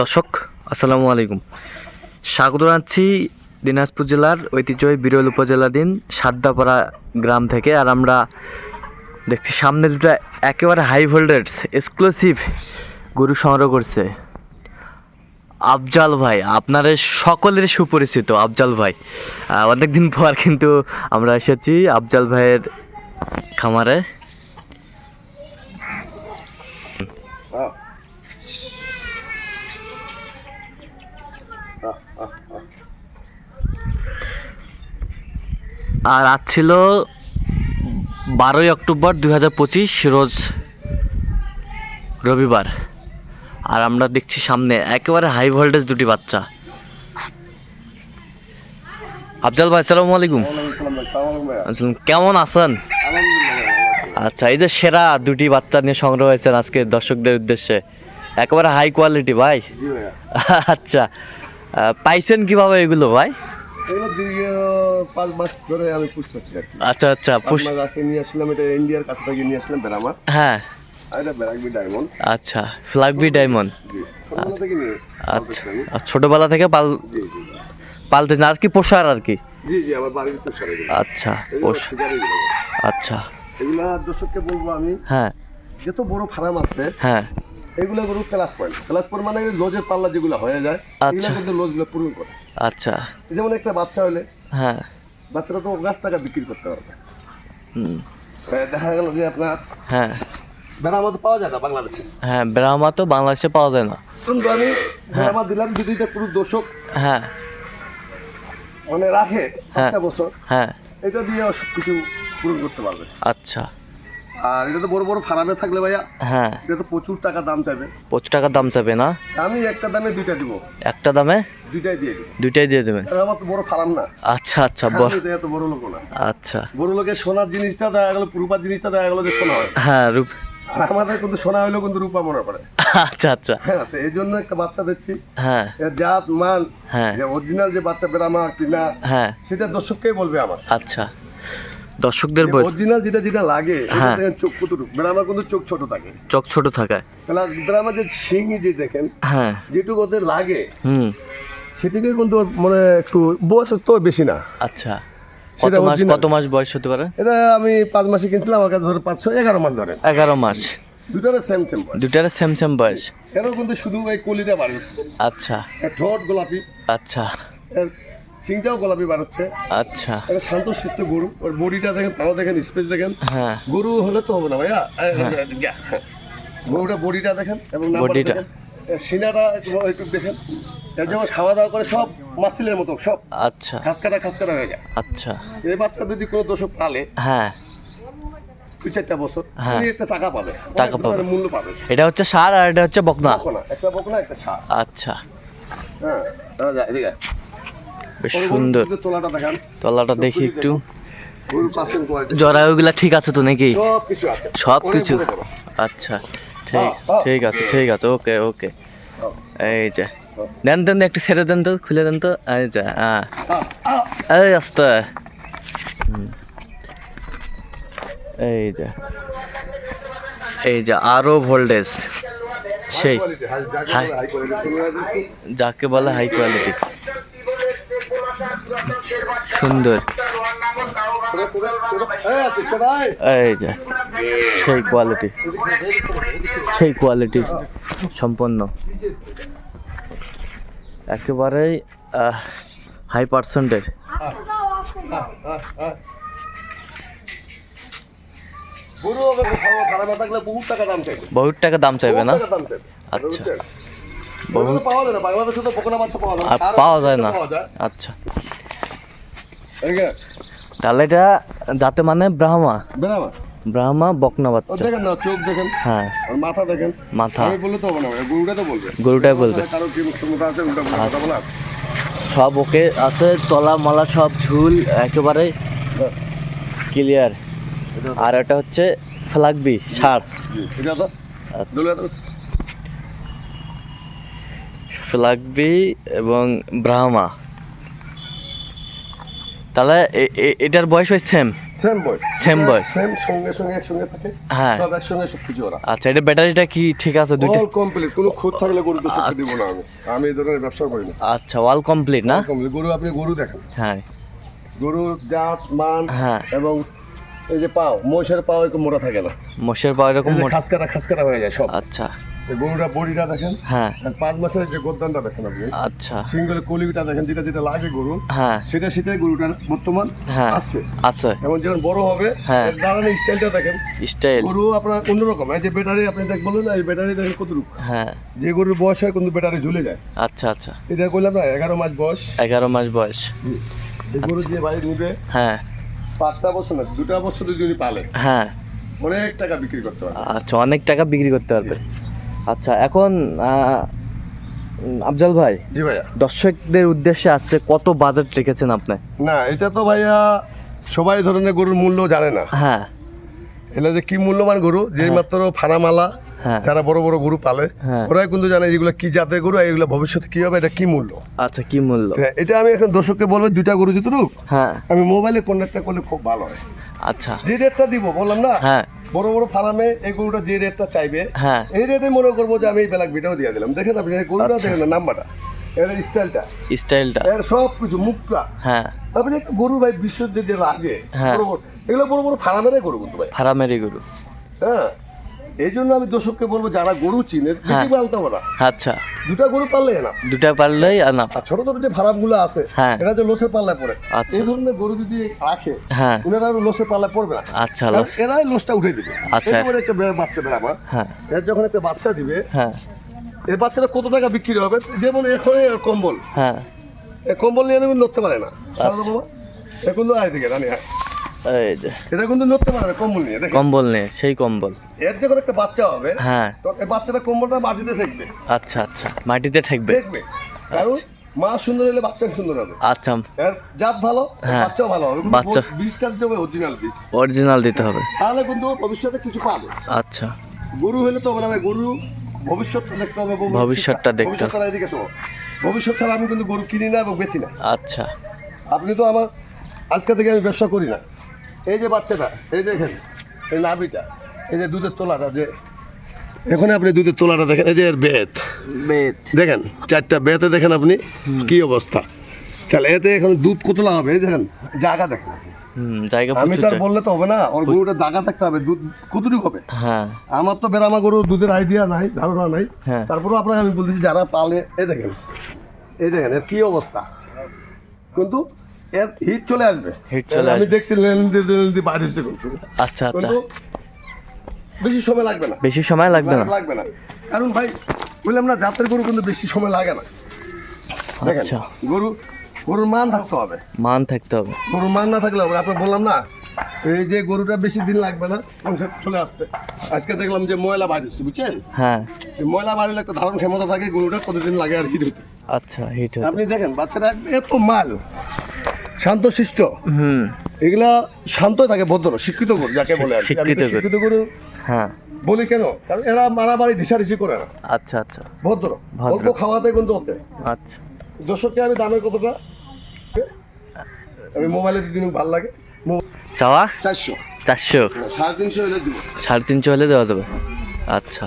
দর্শক, আসসালামু আলাইকুম। স্বাগত জানাচ্ছি দিনাজপুর জেলার ঐতিহ্যবাহী বিরল উপজেলাধীন সাদ্দাপাড়া গ্রাম থেকে, আর আমরা দেখছি সামনে দুটা একেবারে হাই ভোল্টেজ এক্সক্লুসিভ গরু সংগ্রহ করছে। আফজাল ভাই, আপনাদের সকলের সুপরিচিত আফজাল ভাই। অনেকদিন পর কিন্তু আমরা এসেছি আফজাল ভাইয়ের খামারে। আর আজ ছিল বারোই অক্টোবর দুই হাজার পঁচিশ রোজ রবিবার। আর আমরা দেখছি সামনে একেবারে হাই ভোল্টেজ দুটি বাচ্চা। আফজাল ভাই সালামু আলাইকুম। কেমন আছেন? আচ্ছা এই যে সেরা দুটি বাচ্চা নিয়ে সংগ্রহ হয়েছেন আজকে দর্শকদের উদ্দেশ্যে একেবারে হাই কোয়ালিটি ভাই। আচ্ছা পাইছেন কীভাবে এগুলো ভাই? পাঁচ মাস ধরে আমি পুষতেছি আর কি। আচ্ছা আচ্ছা পুষ- মাস আগে নিয়ে আসলাম এটা ইন্ডিয়ার কাছ থেকে নিয়ে আসলাম হ্যাঁ। এটা বেরাকবি ডায়মন্ড। আচ্ছা ডায়মন্ড। ছোটবেলা থেকে আচ্ছা আর ছোটবেলা থেকে পাল পালতে আর কি পোষার আর কি? জি জি আমার বাড়ির পুষার আচ্ছা। আচ্ছা। এগুলা দর্শককে বলব আমি হ্যাঁ। যত বড় ফার্ম আছে হ্যাঁ। এগুলো গরু ক্লাস পয়েন্ট ক্লাস পয়েন্ট মানে লোজের পাল্লা যেগুলো হয়ে যায় এগুলো আচ্ছা। কিন্তু লোজগুলো পূরণ করে। আচ্ছা। যেমন একটা বাচ্চা হলে হ্যাঁ। বাচ্চারা তো লাখ টাকা বিক্রি করতে পারবে। হুম, দেখা গেল যে আপনার হ্যাঁ। বেড়ামা তো পাওয়া যায় না বাংলাদেশে? হ্যাঁ বেড়ামা তো বাংলাদেশে পাওয়া যায় না। কিন্তু আমি বেড়ামা দিলাম যদি পুরো দোষক হ্যাঁ। মানে রাখে হ্যাঁ। পাঁচটা বছর। হ্যাঁ। এটা দিয়ে সব কিছু পূরণ করতে পারবে। আচ্ছা। আর এটা তো বড় বড় ফার্মে থাকলে ভাইয়া হ্যাঁ। এটা তো প্রচুর টাকা দাম চাইবে। প্রচুর টাকার দাম চাবে না? আমি একটা দামে দুইটা দিব। একটা দামে? দুইটাই দিয়ে দিব। দুইটাই দিয়ে দেবেন? আমার তো বড় ফার্ম না। আচ্ছা আচ্ছা আমি তো এত বড় লোক না। আচ্ছা। বড় লোকের সোনার জিনিসটা দেখা গেলো রূপার জিনিসটা দেখা গেলো যে সোনা হয়। হ্যাঁ রূপ আমাদের কিন্তু সোনা হইলেও কিন্তু রূপা মনে পড়ে। আচ্ছা আচ্ছা। হ্যাঁ তো এই জন্য একটা বাচ্চা দিচ্ছি হ্যাঁ। জাত মান হ্যাঁ। অরিজিনাল যে বাচ্চা বেরামা কিনা হ্যাঁ। সেটা দর্শককেই বলবে আমার। আচ্ছা। দর্শকদের বই অরিজিনাল যেটা যেটা লাগে হ্যাঁ। চোখ কতটুকু বেরামা কিন্তু চোখ ছোট থাকে। চোখ ছোট থাকায় তাহলে বেরামা যে শিং যে দেখেন হ্যাঁ। যেটুকু ওদের লাগে হুম। সেটিকে কিন্তু মানে একটু বয়স তো বেশি না। আচ্ছা। কত মাস কত মাস বয়স হতে পারে? এটা আমি পাঁচ মাসে কিনছিলাম আমার কাছে ধরে পাঁচশো এগারো মাস ধরে। এগারো মাস। দুটারে সেম সেম বয়স। দুটারে সেম সেম বয়স। এরও কিন্তু শুধু এই কলিটা হচ্ছে। আচ্ছা। ঠোঁট গোলাপি। আচ্ছা। সিংটাও গোলাপি বার হচ্ছে। আচ্ছা। এটা শান্ত সুস্থ গরু। ওর বডিটা দেখেন পাও দেখেন স্পেস দেখেন। হ্যাঁ। গরু হলে তো হবে না ভাইয়া। এই, গরুটা বডিটা দেখেন এবং বডিটা। সিনাটা একটু একটু দেখেন। এর যেমন খাওয়া দাওয়া করে সব মাসিলের মতো সব। আচ্ছা। খাসকাটা খাসকাটা হয়ে যায়। আচ্ছা। এই বাচ্চা যদি কোনো দর্শক পালে হ্যাঁ। দুই চারটা বছর হ্যাঁ। একটা টাকা পাবে। টাকা পাবে। মূল্য পাবে। এটা হচ্ছে সার আর এটা হচ্ছে বকনা। একটা বকনা একটা সার। আচ্ছা। হ্যাঁ এদিকে। বেশ সুন্দর। তোলাটা দেখি একটু। জরায়ুগুলা ঠিক আছে তো নাকি? সব কিছু। আচ্ছা ঠিক। ঠিক আছে ঠিক আছে, ওকে ওকে। এই যে, দেন দেন, একটু ছেড়ে দেন তো, খুলে দেন তো। এই যে হ্যাঁ এই আস্তে এই যে এই যে আরও ভোল্টেজ সেই একটু- যাকে বলে হাই কোয়ালিটি সুন্দর। এই যে সেই কোয়ালিটি সেই কোয়ালিটি সম্পন্ন। একেবারেই হাই পার্সেন্টের বহুত টাকা দাম চাইবে না? আচ্ছা। পাওয়া যায় না বাংলাদেশে তো পাওয়া যায় আর পাওয়া যায় না। আচ্ছা। তাহলে এটা যাতে মানে ব্রাহ্মা। বেরামা ব্রাহ্মা বকনা বাচ্চা। দেখেন না চোখ দেখেন। হ্যাঁ। আর মাথা দেখেন। মাথা। আমি বললে তো হবে না গরুটা তো বলবে। গরুটাই বলবে। কারও কি ক্ষমতা আছে বলবে, কথা বলা সব ওকে আছে তলা মালা সব ঝুল একেবারে ক্লিয়ার। আর এটা হচ্ছে ফ্লাগবি তো আচ্ছা। ফ্লাগবি এবং ব্রাহ্মা। তাহলে এটার বয়স ওই সেম সেম বয়স। Same বয়স। সেম সঙ্গে সঙ্গে একসঙ্গে থাকে। হ্যাঁ। সব একসঙ্গে সব কিছু ওরা। আচ্ছা এটা ব্যাটারিটা কি ঠিক আছে? দুইটা অল কমপ্লিট কোনো খুঁত থাকলে গরু তো সত্যি দিব না আমি। আমি এই ধরনের ব্যবসা করি না। আচ্ছা ওয়াল কমপ্লিট না? কমপ্লিট গরু আপনি গরু দেখেন। হ্যাঁ। গরুর জাত মান হ্যাঁ। এবং এই যে পাও মহিষের পাও একটু মোটা থাকে না। মোষের পাও এরকম মোটা খাসকাটা খাসকাটা হয়ে যায় সব। আচ্ছা। গরুটা বডিটা দেখেন? হ্যাঁ। পাঁচ মাসের যে গোদ্দানটা দেখেন আপনি। আচ্ছা। সিঙ্গেল কলিটা দেখেন যেটা যেটা লাগে গরু হ্যাঁ। সেটা সেটাই গরুটার বর্তমান হ্যাঁ। আছে। আছে। এবং যখন বড় হবে হ্যাঁ। এর দাঁড়ানোর স্টাইলটা দেখেন। স্টাইল গরু আপনার অন্যরকম। এই যে ব্যাটারি আপনি দেখ বললেন না এই ব্যাটারি দেখেন কতটুকু। হ্যাঁ। যে গরুর বয়স হয় কিন্তু ব্যাটারি ঝুলে যায়। আচ্ছা আচ্ছা। এটা করলাম না এগারো মাস বয়স। এগারো মাস বয়স। গরু আচ্ছা। যে ভাই নিবে হ্যাঁ। পাঁচটা বছর না দুটা বছর যদি উনি পালে হ্যাঁ। অনেক টাকা বিক্রি করতে পারে আচ্ছা অনেক টাকা বিক্রি করতে পারবে। আচ্ছা এখন আফজাল ভাই জি ভাইয়া। দর্শকদের উদ্দেশ্যে আসছে কত বাজেট রেখেছেন আপনি? না এটা তো ভাইয়া সবাই ধরনের গরুর মূল্য জানে না। হ্যাঁ। এটা যে কি মূল্যবান গরু যে মাত্র ফানামালা হ্যাঁ। যারা বড় বড় গরু পালে হ্যাঁ। ওরাই কিন্তু জানে এগুলো কি জাতের গরু আর এগুলো ভবিষ্যতে কি হবে এটা কি মূল্য। আচ্ছা কি মূল্য? হ্যাঁ, এটা আমি এখন দর্শককে বলব দুইটা গরু যেতুক হ্যাঁ। আমি মোবাইলে কন্ট্যাক্টটা করলে খুব ভালো হয়। আচ্ছা। যে রেটটা দিব বললাম না? হ্যাঁ। বড় বড় ফার্মে এই গরুটা যে রেটটা চাইবে হ্যাঁ। এই রেটে মনে করব যে আমি এই বেলাক ভিডিও দিয়ে দিলাম। দেখেন আপনি গরুটা আচ্ছা। দেখেন না নাম্বারটা। এর স্টাইলটা। স্টাইলটা। এর সব কিছু মুখটা। হ্যাঁ। আপনি একটা গরু ভাই বিশ্ব যদি লাগে হ্যাঁ। বড় বড় এগুলো বড় বড় ফার্মের গরু কিন্তু ভাই। ফার্মেরই গরু। হ্যাঁ। এই জন্য আমি দর্শককে বলব যারা গরু চিনে বেশি হ্যাঁ। পালতে হবে না। আচ্ছা। দুটা গরু পারলে না দুটা পারলেই না আর ছোট ছোট যে ফার্মগুলো আছে হ্যাঁ। এরা যে লোসের পাল্লায় পড়ে। আচ্ছা। এই ধরনের গরু যদি রাখে হ্যাঁ। ওনারা আর লোসের পাল্লায় পড়বে না। আচ্ছা এরাই লোসটা উঠে দিবে। আচ্ছা। একটা বাচ্চা দেয় আমার হ্যাঁ। এর যখন একটা বাচ্চা দিবে হ্যাঁ। এই বাচ্চাটা কত টাকা বিক্রি হবে? যেমন এখন কম্বল। হ্যাঁ। কম্বল নিয়ে নড়তে পারে না। আচ্ছা। সারদা বাবা। এ কিন্তু আয় দিকে রানি। এই যে। এটা কিন্তু নড়তে পারে না কম্বল নিয়ে দেখেন। কম্বল নেই সেই কম্বল। এর যখন একটা বাচ্চা হবে হ্যাঁ। তখন এই বাচ্চাটা কম্বলটা মাটিতে থাকবে আচ্ছা আচ্ছা মাটিতে ঠেকবে। দেখবে কারণ মা সুন্দর হলে বাচ্চা সুন্দর হবে। আচ্ছা। এর জাত ভালো হ্যাঁ। বাচ্চাও ভালো হবে। বাচ্চা- বীজটা দিতে হবে অরিজিনাল বীজ অরিজিনাল দিতে হবে। তাহলে কিন্তু ভবিষ্যতে কিছু পাবে। আচ্ছা। গরু হলে তো হবে গরু ভবিষ্যৎটা দেখতে হবে ভবিষ্যৎটা দেখতে হবে। এদিকে শোনো। ভবিষ্যৎ ছাড়া আমি কিন্তু গরু কিনি না এবং বেচি না। আচ্ছা। আপনি তো আমার আজকে থেকে আমি ব্যবসা করি না। এই যে বাচ্চাটা এই দেখেন এই নাভিটা এই যে দুধের তোলাটা যে এখন আপনি দুধের তোলাটা দেখেন এই যে এর বেত। বেত। দেখেন চারটা বেতে দেখেন আপনি কি অবস্থা। তাহলে এতে এখন দুধ কতলা হবে এই দেখেন জায়গা দেখেন আমি তো আর বললে তো হবে না ওর গরুটা জায়গা থাকতে হবে দুধ কতটুকু হবে? হ্যাঁ। আমার তো বেরামা গরু দুধের আইডিয়া নাই ধারণা নাই। হ্যাঁ। তারপরে আপনাকে আমি বলতেছি যারা পালে এই দেখেন এই দেখেন এর কি অবস্থা। কিন্তু এর হিট চলে আসবে। Heat চলে আমি দেখছি লেনদি লেনদি বাইরে কিন্তু। আচ্ছা আচ্ছা। বেশি সময় লাগবে না। বেশি সময় লাগবে না? লাগবে না। কারণ ভাই বললাম না জাতের গরু কিন্তু বেশি সময় লাগে না। আচ্ছা। গরু গরুর মান থাকতে হবে। মান থাকতে হবে। গরুর মান না থাকলে হবে। আপনার বললাম না এই যে গরুটা বেশি দিন লাগবে না মাংস চলে আসতে। আজকে দেখলাম যে ময়লা বাইরে বুঝছেন? হ্যাঁ। ময়লা বাড়িলে একটা ধারণ ক্ষমতা থাকে গরুটা কতদিন লাগে আর হিট হতে। আচ্ছা হিট আপনি দেখেন বাচ্চারা এত মাল শান্ত শিষ্ট হুম। এগুলা শান্ত থাকে ভদ্র শিক্ষিত গরু যাকে বলে আর কি। আমি তো শিক্ষিত গরু। শিক্ষিত গরু হ্যাঁ। বলি কেন? কারণ এরা মারামারি ঢিসাঢিসি করে না। আচ্ছা আচ্ছা। ভদ্র। ভদ্র। অল্প খাওয়াতে কিন্তু ওকে আচ্ছা। দর্শককে আমি দামের কতটা? আমি মোবাইলে দিন ভালো লাগে। চাওয়া? চারশো। চারশো। সাড়ে তিনশো হলে দিব। সাড়ে তিনশো হলে দেওয়া যাবে। আচ্ছা।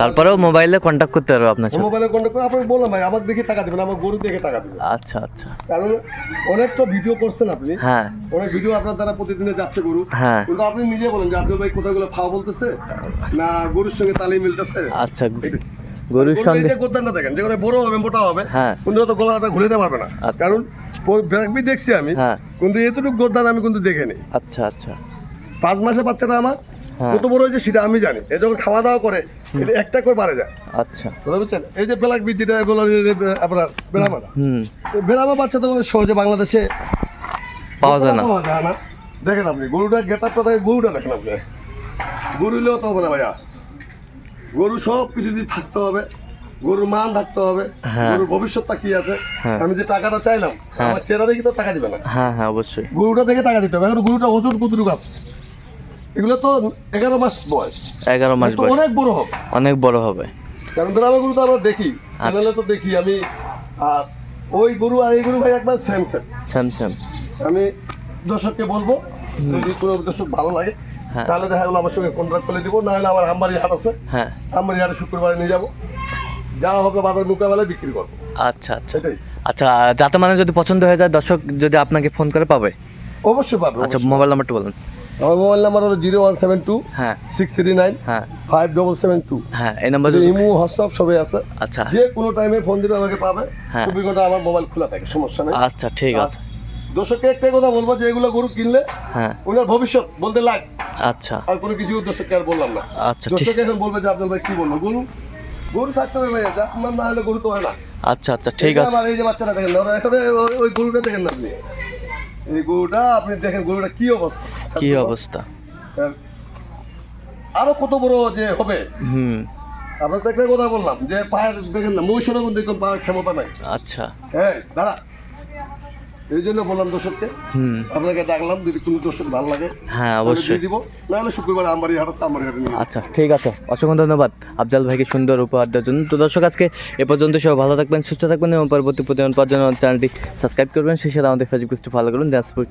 তারপরেও মোবাইলে কন্ট্যাক্ট করতে পারব আপনার সাথে। মোবাইলে কন্ট্যাক্ট করে আপনাকে বললাম ভাই আমার দেখে টাকা দেবেন আমার গরু দেখে টাকা দেবেন। আচ্ছা আচ্ছা। কারণ অনেক তো ভিডিও করছেন আপনি। হ্যাঁ। অনেক ভিডিও আপনার দ্বারা প্রতিদিনে যাচ্ছে গরু। হ্যাঁ। কিন্তু আপনি নিজে বলেন যে আব্দুল ভাই কোথাগুলো ফাওয়া বলতেছে না গরুর সঙ্গে তালি মিলতেছে? আচ্ছা গরুর সঙ্গে গোদ্দানটা দেখেন যেখানে বড় হবে মোটা হবে হ্যাঁ। কিন্তু তো গলাটা ঘুরে দিতে পারবে না। আচ্ছা। কারণ দেখছি আমি হ্যাঁ। কিন্তু এতটুকু গোদ্দান আমি কিন্তু দেখিনি আচ্ছা আচ্ছা। পাঁচ মাসে পাচ্ছে না আমার। হ্যাঁ। কত বড় হয়েছে সেটা আমি জানি। এ যখন খাওয়া দাওয়া করে এটা একটা করে বাড়ে যায়। আচ্ছা। বুঝতে পারছেন এই যে যেটা বললাম যে যে আপনার হুম বেলামা বাচ্চা তো সহজে বাংলাদেশে পাওয়া যায় না। পাওয়া যায় না। দেখেন আপনি গরুটা দেখে গরুটা দেখেন আপনি। গরু হলেও তো হবে না ভাইয়া। গরু সব কিছু যদি থাকতে হবে। গরুর মান থাকতে হবে। হ্যাঁ। গরুর ভবিষ্যৎটা কি আছে? হ্যাঁ। আমি যে টাকাটা চাইলাম। আমার চেহারা দেখে তো টাকা দিবে না। হ্যাঁ হ্যাঁ অবশ্যই। গরুটা দেখে টাকা দিতে হবে। এখন গরুটা ওজন কতটুকু আছে? এগুলো তো এগারো মাস বয়স। এগারো মাস বয়স। অনেক বড় হবে। অনেক বড় হবে। কারণ গ্রামে গরু তো আমরা দেখি আচ্ছা। চ্যানেলে তো দেখি আমি। ওই গরু আর এই গরু ভাই একবার সেম সেম স্যাম স্যাম আমি দর্শককে বলব যদি কোনো দর্শক ভালো লাগে হ্যাঁ। তাহলে দেখা গেলো আমার সঙ্গে কন্ট্রাক্ট করে দিব না হলে আমার আমবাড়ি হাট আছে। হ্যাঁ। আমবাড়ি হাটে শুক্রবারে নিয়ে যাব। যা হবে বাজার মোকাবেলায় বিক্রি করব। আচ্ছা আচ্ছা। আচ্ছা যাতে মানে যদি পছন্দ হয়ে যায় দর্শক যদি আপনাকে ফোন করে পাবে? অবশ্যই পাবে আচ্ছা মোবাইল নাম্বারটা বলুন। আমার মোবাইল নাম্বার হলো জিরো ওয়ান সেভেন টু হ্যাঁ। সিক্স থ্রি নাইন হ্যাঁ। Five double seven two. হ্যাঁ এই নাম্বার ইমু হোয়াটসঅ্যাপ সবই আছে। আচ্ছা। যে কোনো টাইমে ফোন দিলে আমাকে পাবে। হ্যাঁ। চব্বিশ ঘণ্টা আমার মোবাইল খোলা থাকে সমস্যা নেই। আচ্ছা ঠিক আছে। দর্শককে একটাই কথা বলব যে এগুলো গরু কিনলে হ্যাঁ। ওনার ভবিষ্যৎ বলতে লাগ। আচ্ছা। আর কোনো কিছু দর্শককে আর বললাম না। আচ্ছা দর্শক এখন বলবে যে আপনার ভাই কি বলব? গরু গরু থাকতে হবে ভাই আপনার না হলে গরু তো হয় না। আচ্ছা আচ্ছা ঠিক আছে। আমার এই যে বাচ্চাটা দেখেন না ওরা এখন ওই গরুটা দেখেন না আপনি? এই গরুটা আপনি দেখেন গরুটা কি অবস্থা? কি অবস্থা? আরও কত বড় যে হবে? হুম। আপনার তো একটা কথা বললাম যে পায়ের দেখেন না মহিষের মধ্যে কোনো পায়ের ক্ষমতা নাই। আচ্ছা। হ্যাঁ দাঁড়া। এই জন্য বললাম দর্শককে হুম। আপনাকে ডাকলাম যদি কোনো দর্শক ভালো লাগে হ্যাঁ অবশ্যই। দিব। নাহলে শুক্রবার হাট আছে আমবাড়ি হাটে আচ্ছা ঠিক আছে। অসংখ্য ধন্যবাদ আফজাল ভাইকে সুন্দর উপহার দেওয়ার জন্য। তো দর্শক আজকে এ পর্যন্ত সব ভালো থাকবেন সুস্থ থাকবেন এবং পরবর্তী প্রতিদিন পাওয়ার জন্য চ্যানেলটি সাবস্ক্রাইব করবেন। সেই সাথে আমাদের ফেসবুক পেজটি ফলো করুন। দিনাজপুর